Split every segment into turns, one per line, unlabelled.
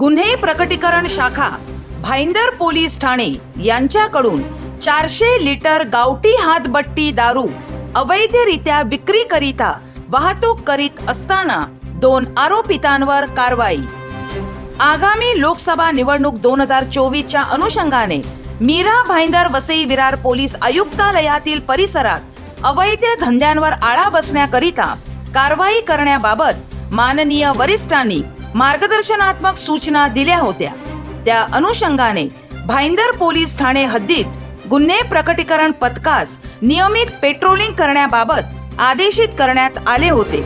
गुन्हे प्रकटीकरण शाखा भाईंदर पोलीस ठाणे यांच्याकडून चारशे लिटर गावठी हातबट्टी दारू अवैधरित्या विक्रीकरिता वाहतूक करीत असताना दोन आरोपितांवर कारवाई. आगामी लोकसभा निवडणूक दोन हजार चोवीसच्या अनुषंगाने मीरा भाईंदर वसई विरार पोलीस आयुक्तालयातील परिसरात अवैध धंद्यांवर आळा बसण्याकरिता कारवाई करण्याबाबत माननीय वरिष्ठांनी मार्गदर्शनात्मक सूचना दिल्या होत्या. त्या अनुषंगाने भाईंदर पोलीस ठाणे हद्दीत गुन्हे प्रकटीकरण पथकास नियमित पेट्रोलिंग करण्याबाबत आदेशित करण्यात आले होते.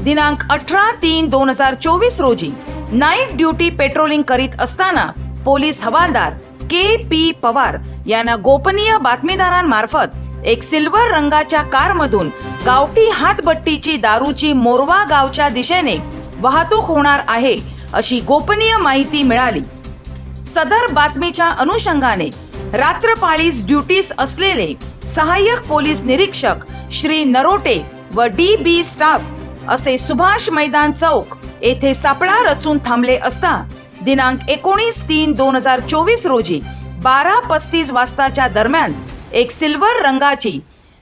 दिनांक अठरा तीन दोन हजार चोवीस रोजी नाईट ड्युटी पेट्रोलिंग करीत असताना पोलीस हवालदार के पी पवार यांना गोपनीय बातमीदारांमार्फत एक सिल्वर रंगाच्या कारमधून गावठी हातबट्टीची दारूची मोरवा गावच्या दिशेने वाहतूक होणार आहे अशी गोपनीय माहिती मिळाली. सदर बातमीच्या अनुषंगाने रात्रपाळीस ड्युटीस असलेले सहाय्यक पोलीस निरीक्षक श्री नरोटे व डी बी स्टाफ असे सुभाष मैदान चौक येथे सापळा रचून थांबले असता दिनांक एकोणीस तीन दोन हजार चोवीस रोजी बारा पस्तीस वाजताच्या दरम्यान एक सिल्वर रंगाची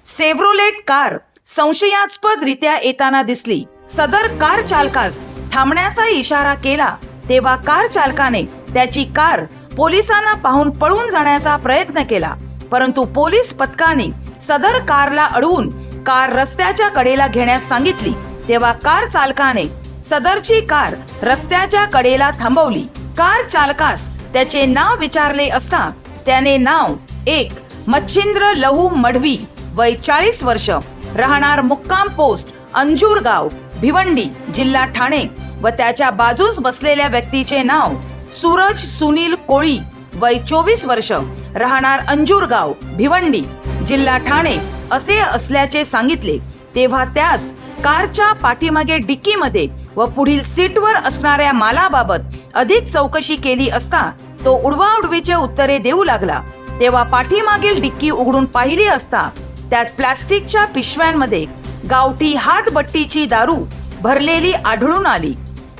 सेव्रोलेट कार संशयास्पदरित्या येताना दिसली. सदर कार चालकास थांबण्याचा इशारा केला तेव्हा कार चालकाने त्याची कार पोलिसांना पाहून पळून जाण्याचा प्रयत्न केला. परंतु पोलीस पथकाने सदर कारला अडवून कार रस्त्याच्या कडेला घेण्यास सांगितली तेव्हा कार चालकाने सदरची कार रस्त्याच्या कडेला थांबवली. कार चालकास त्याचे नाव विचारले असता त्याने नाव एक मच्छिंद्र लहू मढवी वय चाळीस वर्ष राहणार मुक्काम पोस्ट अंजूर गाव भिवंडी जिल्हा ठाणे व त्याच्या बाजूस बसलेल्या व्यक्तीचे नाव सूरज सुनील कोळी वय चोवीस वर्ष. राहणार अंजूर गाव भिवंडी जिल्हा ठाणे असे असल्याचे सांगितले. तेव्हा त्यास कारच्या पाठीमागे डिक्कीमध्ये व पुढील सीटवर असणाऱ्या मालाबाबत अधिक चौकशी केली असता तो उडवाउडवीचे उत्तरे देऊ लागला. तेव्हा पाठीमागील डिक्की उघडून पाहिली असता त्यात प्लास्टिकच्या पिशव्यांमध्ये गावठी हातबट्टीची दारू भरलेली आढळून आली.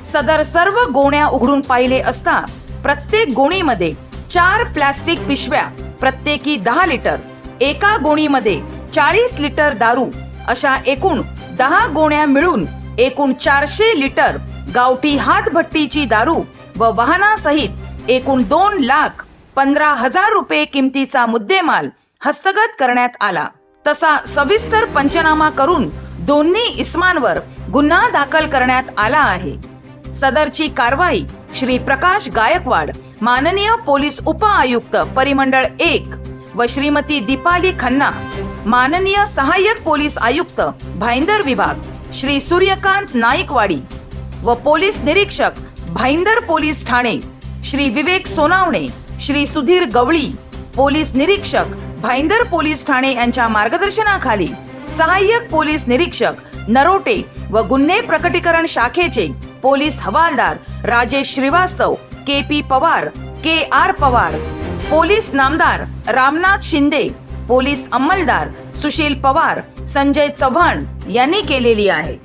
सदर सर्व गोण्या उघडून पाहिले असता प्रत्येक गोणीमध्ये चार प्लास्टिक पिशव्या प्रत्येकी दहा लिटर. एका गोणीमध्ये चाळीस लिटर दारू. अशा एकूण दहा गोण्या मिळून एकूण चारशे लिटर गावठी हातभट्टीची दारू व वाहनासहित एकूण दोन लाख पंधरा हजार रुपये किमतीचा मुद्देमाल हस्तगत करण्यात आला. तसा सविस्तर पंचनामा करून दोन्ही इस्मांवर गुन्हा दाखल करण्यात आला आहे. सदरची कारवाई श्री प्रकाश गायकवाड माननीय पोलीस उपआयुक्त परिमंडळ एक व श्रीमती दीपाली खन्ना माननीय सहाय्यक पोलीस आयुक्त भाईंदर विभाग श्री सूर्यकांत नाईकवाडी व पोलीस निरीक्षक भाईंदर पोलीस ठाणे श्री विवेक सोनावणे श्री सुधीर गवळी पोलीस निरीक्षक भाईंदर पोलीस ठाणे यांच्या मार्गदर्शनाखाली सहाय्यक पोलीस निरीक्षक नरोटे व गुन्हे प्रकटीकरण शाखेचे पोलीस हवालदार Rajesh Shrivastava K P Pawar K R Pawar police नामदार रामनाथ शिंदे पोलीस अंमलदार सुशील पवार संजय चव्हाण यांनी केलेली आहे.